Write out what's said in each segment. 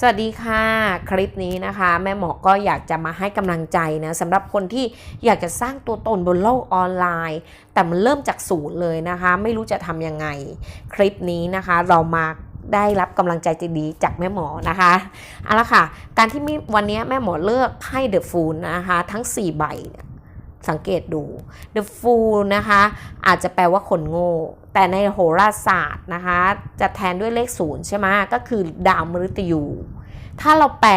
สวัสดีค่ะ คลิปนี้นะคะ แม่หมอก็อยากจะมาให้กำลังใจนะสำหรับคนที่อยากจะสร้างตัวตนบนโลกออนไลน์ แต่มันเริ่มจากศูนย์เลยนะคะ ไม่รู้จะทำยังไง คลิปนี้นะคะเรามาได้รับกำลังใจดีจากแม่หมอนะคะเอาละค่ะ การที่วันนี้แม่หมอเลือกไพ่เดอะฟูลนะคะ ทั้ง 4 ใบเนี่ยสังเกตดู The Fool นะคะ อาจจะแปลว่าคนโง่ แต่ในโหราศาสตร์นะคะ จะแทนด้วยเลขศูนย์ใช่ไหมก็คือดาวมฤตยู ถ้าเราแปล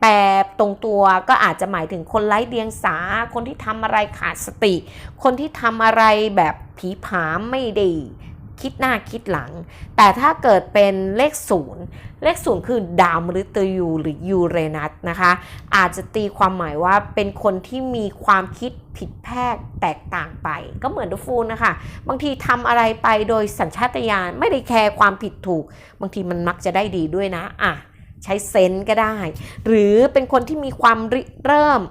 แปลตรงตัวก็อาจจะหมายถึงคนไร้เดียงสา คนที่ทำอะไรขาดสติ คนที่ทำอะไรแบบผีผามไม่ดีคิดหน้าคิดหลัง แต่ถ้าเกิดเป็นเลขศูนย์เลขศูนย์คือดาวมฤตยูหรือยูเรนัสนะคะ อาจจะตีความหมายว่าเป็นคนที่มีความคิดผิดแพกแตกต่างไป ก็เหมือนดูฟูนนะคะ บางทีทำอะไรไปโดยสัญชาตญาณไม่ได้แคร์ความผิดถูก บางทีมันมักจะได้ดีด้วยนะอะ ใช้เซนส์ก็ได้ หรือเป็นคนที่มีความริเริ่ม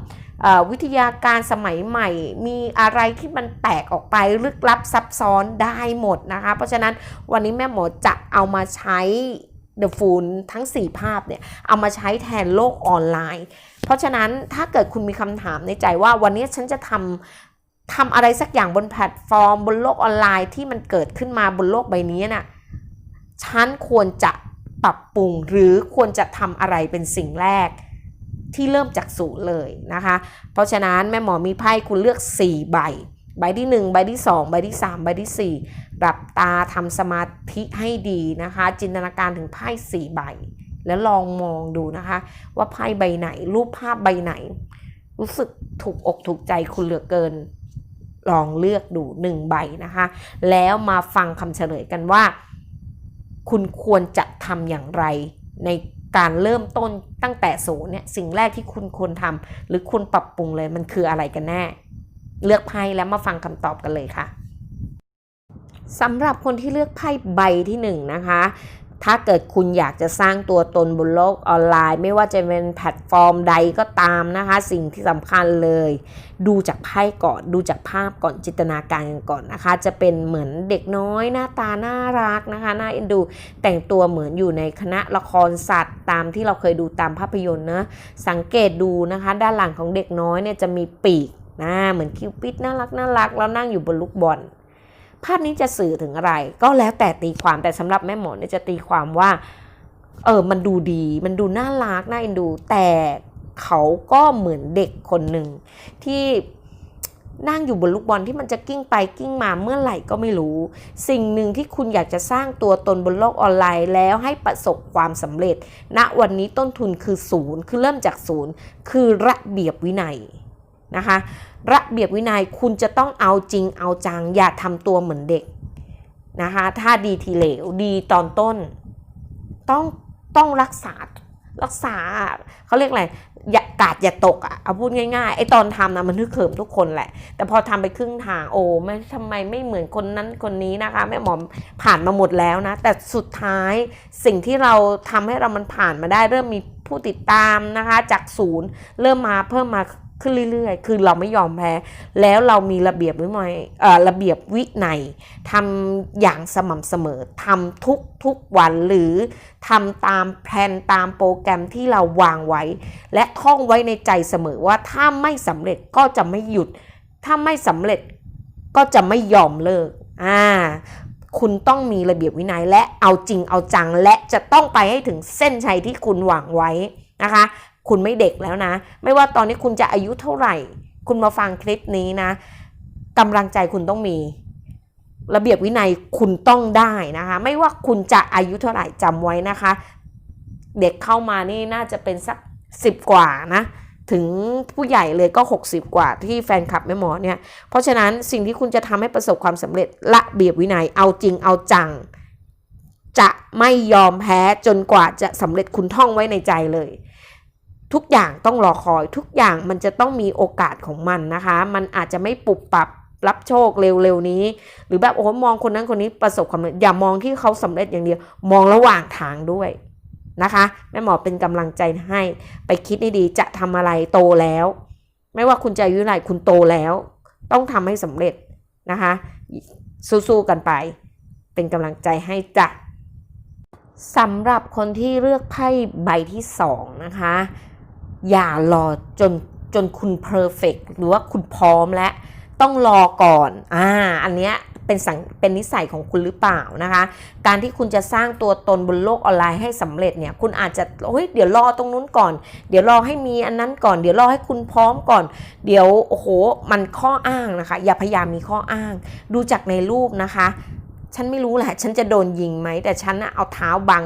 วิทยาการสมัยใหม่ มีอะไรที่มันแตกออกไปลึกลับซับซ้อนได้หมดนะคะ เพราะฉะนั้นวันนี้แม่หมอจะเอามาใช้ The f o o l ทั้ง 4 ภาพเนี่ย เอามาใช้แทนโลกออนไลน์ เพราะฉะนั้นถ้าเกิดคุณมีคำถามในใจว่าวันนี้ฉันจะทำทำอะไรสักอย่างบนแพลตฟอร์ม บนโลกออนไลน์ที่มันเกิดขึ้นมาบนโลกใบนี้น่ะฉันควรจะ ปรับปรุงหรือควรจะทำอะไรเป็นสิ่งแรกที่เริ่มจากศูนย์เลยนะคะ เพราะฉะนั้นแม่หมอมีไพ่คุณเลือก 4 ใบ ใบที่ 1 ใบที่ 2 ใบที่ 3 ใบที่4หลับตาทำสมาธิให้ดีนะคะ จินตนาการถึงไพ่4ใบ แล้วลองมองดูนะคะ ว่าไพ่ใบไหน รูปภาพใบไหน รู้สึกถูกอกถูกใจคุณเหลือเกิน ลองเลือกดูหนึ่งใบนะคะ แล้วมาฟังคำเฉลยกันว่า คุณควรจะทำอย่างไร ในการเริ่มต้นตั้งแต่ศูนย์เนี่ยสิ่งแรกที่คุณควรทำหรือควรปรับปรุงเลยมันคืออะไรกันแน่ เลือกไพ่แล้วมาฟังคำตอบกันเลยค่ะสำหรับคนที่เลือกไพ่ใบที่หนึ่งนะคะ ถ้าเกิดคุณอยากจะสร้างตัวตนบนโลกออนไลน์ ไม่ว่าจะเป็นแพลตฟอร์มใดก็ตามนะคะ สิ่งที่สำคัญเลย ดูจากไพ่ก่อนดูจากภาพก่อนจินตนาการกันก่อนนะคะ จะเป็นเหมือนเด็กน้อยหน้าตาน่ารักนะคะน่าเอ็นดูแต่งตัวเหมือนอยู่ในคณะละครสัตว์ ตามที่เราเคยดูตามภาพยนตร์นะสังเกตดูนะคะ ด้านหลังของเด็กน้อยเนี่ยจะมีปีกนะเหมือนคิวปิดน่ารักน่ารักแล้วนั่งอยู่บนลูกบอล ภาพนี้จะสื่อถึงอะไร ก็แล้วแต่ตีความแต่สำหรับแม่หมอเนี่ยจะตีความว่าเออมันดูดี มันดูน่ารักน่าเอ็นดู แต่เขาก็เหมือนเด็กคนหนึ่งที่นั่งอยู่บนลูกบอลที่มันจะกิ้งไปกิ้งมาเมื่อไหร่ก็ไม่รู้ สิ่งหนึ่งที่คุณอยากจะสร้างตัวตนบนโลกออนไลน์แล้วให้ประสบความสำเร็จณวันนี้ต้นทุนคือศูนย์คือเริ่มจากศูนย์คือระเบียบวินัยนะคะ ระเบียบวินัยคุณจะต้องเอาจริงเอาจัง อย่าทำตัวเหมือนเด็กนะคะถ้าดีทีเหลวดีตอนต้น ต้องต้องรักษารักษาเขาเรียกอะไรอย่ากาดอย่าตกอะเอาพูดง่ายๆไอ้ตอนทำนะมันฮึกเหิมทุกคนแหละ แต่พอทำไปครึ่งทางโอ้ไม่ทำไมไม่เหมือนคนนั้นคนนี้นะคะแม่หมอมผ่านมาหมดแล้วนะ แต่สุดท้ายสิ่งที่เราทำให้เรามันผ่านมาได้เริ่มมีผู้ติดตามนะคะ จากศูนย์เริ่มมาเพิ่มมา ขึ้นเรื่อยๆ คือเราไม่ยอมแพ้ แล้วเรามีระเบียบวินัยเอ่อระเบียบวินัยทำอย่างสม่ำเสมอทำทุกทุกวันหรือทำตามแผนตามโปรแกรมที่เราวางไว้ และท่องไว้ในใจเสมอว่าถ้าไม่สำเร็จก็จะไม่หยุด ถ้าไม่สำเร็จก็จะไม่ยอมเลิก อ่า คุณต้องมีระเบียบวินัยและเอาจริงเอาจังและจะต้องไปให้ถึงเส้นชัยที่คุณหวางไว้นะคะ คุณไม่เด็กแล้วนะ ไม่ว่าตอนนี้คุณจะอายุเท่าไหร่ คุณมาฟังคลิปนี้นะกำลังใจคุณต้องมี ระเบียบวินัยคุณต้องได้นะคะ ไม่ว่าคุณจะอายุเท่าไหร่จำไว้นะคะ เด็กเข้ามานี่น่าจะเป็นสักสิบกว่านะถึงผู้ใหญ่เลยก็ 60 กว่าที่แฟนคลับแม่หมอเนี่ย เพราะฉะนั้นสิ่งที่คุณจะทำให้ประสบความสำเร็จระเบียบวินัยเอาจริงเอาจัง จะไม่ยอมแพ้จนกว่าจะสำเร็จคุณท่องไว้ในใจเลย ทุกอย่างต้องรอคอย ทุกอย่างมันจะต้องมีโอกาสของมันนะคะ มันอาจจะไม่ปุบปับรับโชคเร็วๆนี้ หรือแบบโอ้มองคนนั้นคนนี้ประสบความสำเร็จอย่ามองที่เขาสำเร็จอย่างเดียว มองระหว่างทางด้วยนะคะแม่หมอเป็นกำลังใจให้ไปคิดให้ดีจะทำอะไรโตแล้ว ไม่ว่าคุณจะอายุไหร่คุณโตแล้ว ต้องทำให้สำเร็จนะคะ สู้ๆกันไป เป็นกำลังใจให้จ้ะสำหรับคนที่เลือกไพ่ใบที่สองนะคะ อย่ารอจนจนคุณเพอร์เฟกหรือว่าคุณพร้อมแล้วต้องรอก่อน อ่า อันเนี้ยเป็นสังเป็นนิสัยของคุณหรือเปล่านะคะ การที่คุณจะสร้างตัวตนบนโลกออนไลน์ให้สำเร็จเนี่ย คุณอาจจะเฮ้ยเดี๋ยวรอตรงนู้นก่อน เดี๋ยวรอให้มีอันนั้นก่อน เดี๋ยวรอให้คุณพร้อมก่อน เดี๋ยวโอ้โห มันข้ออ้างนะคะ อย่าพยายามมีข้ออ้าง ดูจากในรูปนะคะ ฉันไม่รู้แหละฉันจะโดนยิงไหมแต่ฉันนะเอาเท้าบัง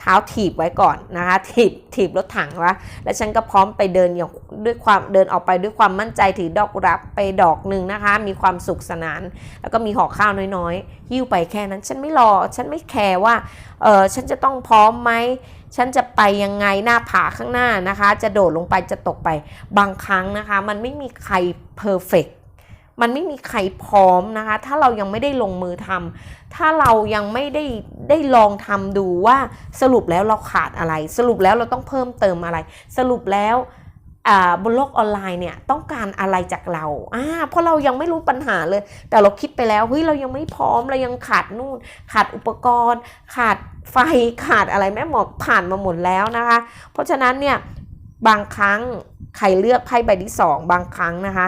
เท้าถีบไว้ก่อนนะคะถีบถีบรถถังวะแล้วฉันก็พร้อมไปเดินอย่างด้วยความเดินออกไปด้วยความมั่นใจถือดอกรับไปดอกหนึ่งนะคะ มีความสุขสนาน แล้วก็มีห่อข้าวน้อยๆหิ้วไปแค่นั้น ฉันไม่รอ ฉันไม่แคร์ว่าเออฉันจะต้องพร้อมไหมฉันจะไปยังไงหน้าผาข้างหน้านะคะ จะโดดลงไปจะตกไปบางครั้งนะคะ มันไม่มีใครเพอร์เฟก มันไม่มีใครพร้อมนะคะ ถ้าเรายังไม่ได้ลงมือทำถ้าเรายังไม่ได้ได้ลองทำดูว่าสรุปแล้วเราขาดอะไร สรุปแล้วเราต้องเพิ่มเติมอะไร สรุปแล้วบนโลกออนไลน์เนี่ยต้องการอะไรจากเราอ่าเพราะเรายังไม่รู้ปัญหาเลย แต่เราคิดไปแล้วเฮ้ยเรายังไม่พร้อมเรายังขาดนู่น ขาดอุปกรณ์ ขาดไฟขาดอะไรแม่หมอผ่านมาหมดแล้วนะคะ เพราะฉะนั้นเนี่ยบางครั้งใครเลือกไพ่ใบที่สองบางครั้งนะคะ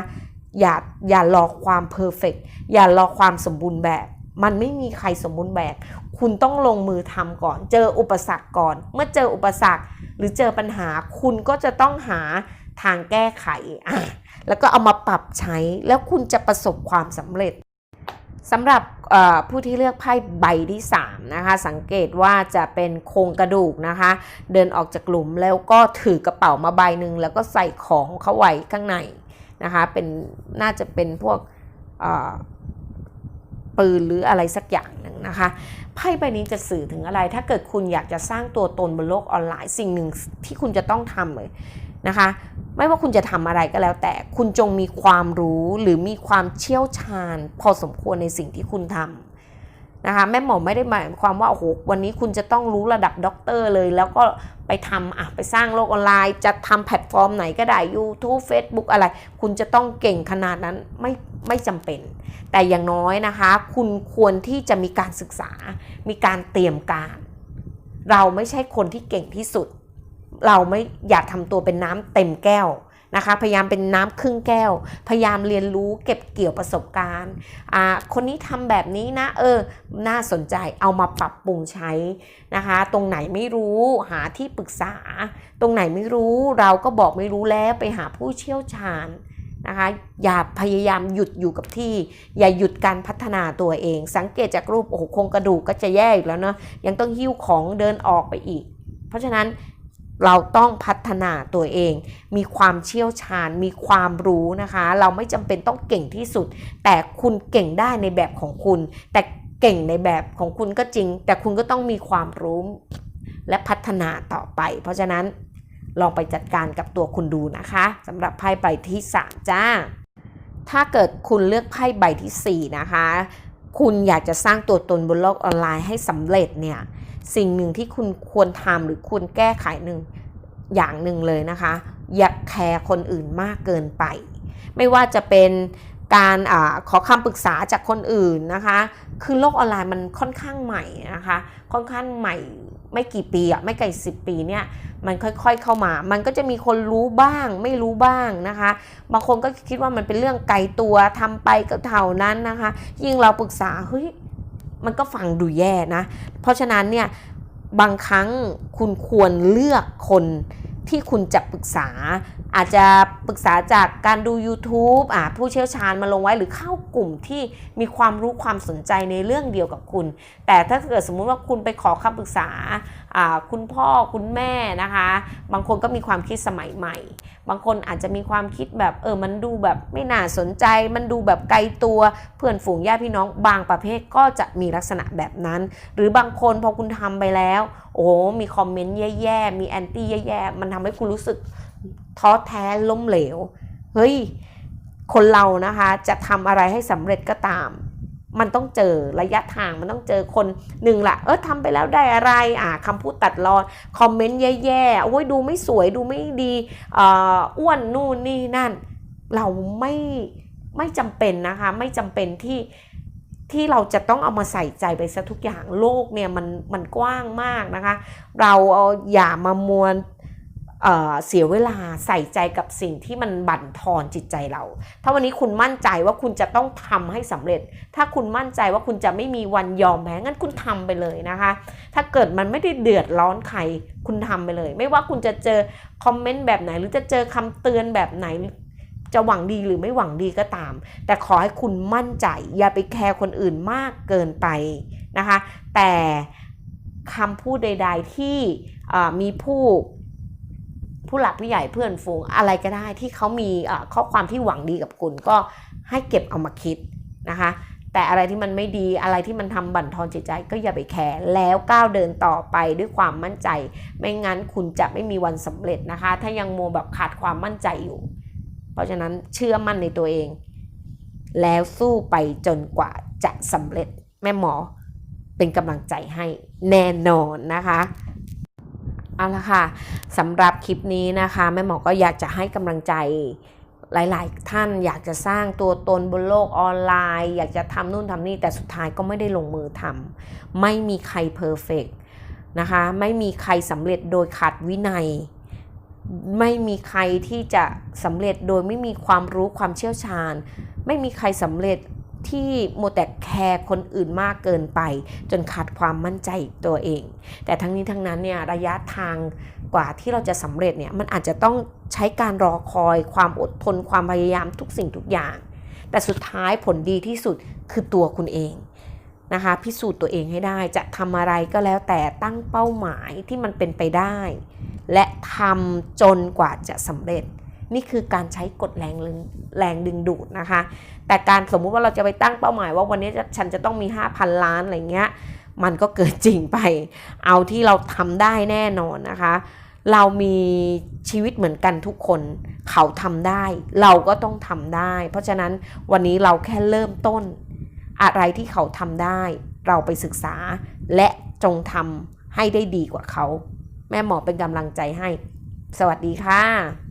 อย่าอย่ารอความเพอร์เฟกอย่ารอความสมบูรณ์แบบ มันไม่มีใครสมบูรณ์แบบ คุณต้องลงมือทำก่อน เจออุปสรรคก่อน เมื่อเจออุปสรรคหรือเจอปัญหา คุณก็จะต้องหาทางแก้ไขอะแล้วก็เอามาปรับใช้ แล้วคุณจะประสบความสำเร็จสำหรับผู้ที่เลือกไพ่ใบที่3นะคะสังเกตว่าจะเป็นโครงกระดูกนะคะ เดินออกจากหลุมแล้วก็ถือกระเป๋ามาใบหนึ่งแล้วก็ใส่ของเข้าไว้ข้างใน นะคะเป็นน่าจะเป็นพวกปืนหรืออะไรสักอย่างหนึ่งนะคะไพ่ใบนี้จะสื่อถึงอะไร ถ้าเกิดคุณอยากจะสร้างตัวตนบนโลกออนไลน์สิ่งหนึ่งที่คุณจะต้องทำเลยนะคะ ไม่ว่าคุณจะทำอะไรก็แล้ว แต่คุณจงมีความรู้หรือมีความเชี่ยวชาญ พอสมควรในสิ่งที่คุณทำ นะคะแม่หมอไม่ได้หมายความว่าโอ้โหวันนี้คุณจะต้องรู้ระดับด็อกเตอร์เลย แล้วก็ไปทำอะไปสร้างโลกออนไลน์ จะทำแพลตฟอร์มไหนก็ได้ YouTube Facebook อะไร คุณจะต้องเก่งขนาดนั้นไม่ไม่จำเป็น แต่อย่างน้อยนะคะ คุณควรที่จะมีการศึกษา มีการเตรียมการ เราไม่ใช่คนที่เก่งที่สุด เราไม่อยากทำตัวเป็นน้ำเต็มแก้ว นะคะ พยายามเป็นน้ำครึ่งแก้ว พยายามเรียนรู้เก็บเกี่ยวประสบการณ์อ่าคนนี้ทำแบบนี้นะ เออ น่าสนใจเอามาปรับปรุงใช้นะคะ ตรงไหนไม่รู้หาที่ปรึกษา ตรงไหนไม่รู้เราก็บอกไม่รู้แล้วไปหาผู้เชี่ยวชาญนะคะอย่าพยายามหยุดอยู่กับที่ อย่าหยุดการพัฒนาตัวเอง สังเกตจากรูปโอ้โหโครงกระดูกก็จะแย่อีกแล้วเนาะยังต้องหิ้วของเดินออกไปอีก เพราะฉะนั้น เราต้องพัฒนาตัวเอง มีความเชี่ยวชาญ มีความรู้นะคะ เราไม่จำเป็นต้องเก่งที่สุด แต่คุณเก่งได้ในแบบของคุณ แต่เก่งในแบบของคุณก็จริง แต่คุณก็ต้องมีความรู้และพัฒนาต่อไป เพราะฉะนั้นลองไปจัดการกับตัวคุณดูนะคะสำหรับไพ่ใบที่ 3 จ้า ถ้าเกิดคุณเลือกไพ่ใบทีสี่4 นะคะ คุณอยากจะสร้างตัวตนบนโลกออนไลน์ให้สำเร็จเนี่ยสิ่งหนึ่งที่คุณควรทำหรือควรแก้ไขหนึ่งอย่างหนึ่งเลยนะคะ อย่าแคร์คนอื่นมากเกินไป ไม่ว่าจะเป็นการอขอคำปรึกษาจากคนอื่นนะคะ คือโลกออนไลน์มันค่อนข้างใหม่นะคะ ค่อนข้างใหม่ ไม่กี่ปีอะไม่ไกลสิบปีเนี่ยมันค่อยๆเข้ามา มันก็จะมีคนรู้บ้าง ไม่รู้บ้างนะคะ บางคนก็คิดว่ามันเป็นเรื่องไกลตัวทำไปก็เท่านั้นนะคะ ยิ่งเราปรึกษาเฮ้ยมันก็ฟังดูแย่นะ เพราะฉะนั้นเนี่ยบางครั้งคุณควรเลือกคน ที่คุณจะปรึกษา อาจจะปรึกษาจากการดู YouTube อ่าผู้เชี่ยวชาญมาลงไว้หรือเข้ากลุ่มที่มีความรู้ความสนใจในเรื่องเดียวกับคุณ แต่ถ้าเกิดสมมุติว่าคุณไปขอคำปรึกษาอ่าคุณพ่อคุณแม่นะคะ บางคนก็มีความคิดสมัยใหม่ บางคนอาจจะมีความคิดแบบเออมันดูแบบไม่น่าสนใจ มันดูแบบไกลตัวเพื่อนฝูงญาติพี่น้อง บางประเภทก็จะมีลักษณะแบบนั้น หรือบางคนพอคุณทำไปแล้ว โอ้มีคอมเมนต์แย่ๆมีแอนตี้แย่ๆมันทำให้คุณรู้สึกท้อแท้ล้มเหลวเฮ้ยคนเรานะคะจะทำอะไรให้สำเร็จก็ตาม มันต้องเจอระยะทางมันต้องเจอคนหนึ่งละเออทำไปแล้วได้อะไรอ่าคำพูดตัดรอนคอมเมนต์แย่ๆโอ้ยดูไม่สวยดูไม่ดีอ่าอ้วนนู่นนี่นั่น เราไม่ไม่จำเป็นนะคะ ไม่จำเป็นที่ที่เราจะต้องเอามาใส่ใจไปซะทุกอย่างโลกเนี่ยมันมันกว้างมากนะคะ เราเอาอย่ามามวน เสียเวลาใส่ใจกับสิ่งที่มันบั่นทอนจิตใจเรา ถ้าวันนี้คุณมั่นใจว่าคุณจะต้องทำให้สำเร็จ ถ้าคุณมั่นใจว่าคุณจะไม่มีวันยอมแพ้งั้นคุณทำไปเลยนะคะ ถ้าเกิดมันไม่ได้เดือดร้อนใครคุณทำไปเลย ไม่ว่าคุณจะเจอคอมเมนต์แบบไหน หรือจะเจอคำเตือนแบบไหน จะหวังดีหรือไม่หวังดีก็ตาม แต่ขอให้คุณมั่นใจ อย่าไปแคร์คนอื่นมากเกินไปนะคะ แต่คำพูดใด ๆที่มีผู้ ผู้หลักผู้ใหญ่เพื่อนฝูงอะไรก็ได้ที่เขามีข้อความที่หวังดีกับคุณก็ให้เก็บเอามาคิดนะคะ แต่อะไรที่มันไม่ดีอะไรที่มันทำบั่นทอนจิตใจก็อย่าไปแคร์แล้วก้าวเดินต่อไปด้วยความมั่นใจ ไม่งั้นคุณจะไม่มีวันสำเร็จนะคะ ถ้ายังโมแบบขาดความมั่นใจอยู่ เพราะฉะนั้นเชื่อมั่นในตัวเอง แล้วสู้ไปจนกว่าจะสำเร็จแม่หมอเป็นกำลังใจให้แน่นอนนะคะ เอาละค่ะสำหรับคลิปนี้นะคะแม่หมอก็อยากจะให้กำลังใจหลาย ๆ ท่านอยากจะสร้างตัวตนบนโลกออนไลน์ อยากจะทำนู่นทำนี่แต่สุดท้ายก็ไม่ได้ลงมือทำไม่มีใครเพอร์เฟกนะคะไม่มีใครสำเร็จโดยขาดวินัย ไม่มีใครที่จะสำเร็จโดยไม่มีความรู้ความเชี่ยวชาญ ไม่มีใครสำเร็จ ที่โมแต่แคร์คนอื่นมากเกินไป จนขาดความมั่นใจตัวเอง แต่ทั้งนี้ทั้งนั้นเนี่ยระยะทางกว่าที่เราจะสำเร็จเนี่ยมันอาจจะต้องใช้การรอคอยความอดทนความพยายามทุกสิ่งทุกอย่าง แต่สุดท้ายผลดีที่สุดคือตัวคุณเองนะคะพิสูจน์ตัวเองให้ได้จะทำอะไรก็แล้วแต่ตั้งเป้าหมายที่มันเป็นไปได้ และทำจนกว่าจะสำเร็จ นี่คือการใช้กฎแรงดึงแรงดึงดูดนะคะ แต่การสมมุติว่าเราจะไปตั้งเป้าหมายว่าวันนี้ฉันจะต้องมี 5,000 ล้านอะไรเงี้ย มันก็เกิดจริงไป เอาที่เราทำได้แน่นอนนะคะ เรามีชีวิตเหมือนกันทุกคน เขาทำได้ เราก็ต้องทำได้ เพราะฉะนั้นวันนี้เราแค่เริ่มต้น อะไรที่เขาทำได้ เราไปศึกษาและจงทำให้ได้ดีกว่าเขา แม่หมอเป็นกำลังใจให้ สวัสดีค่ะ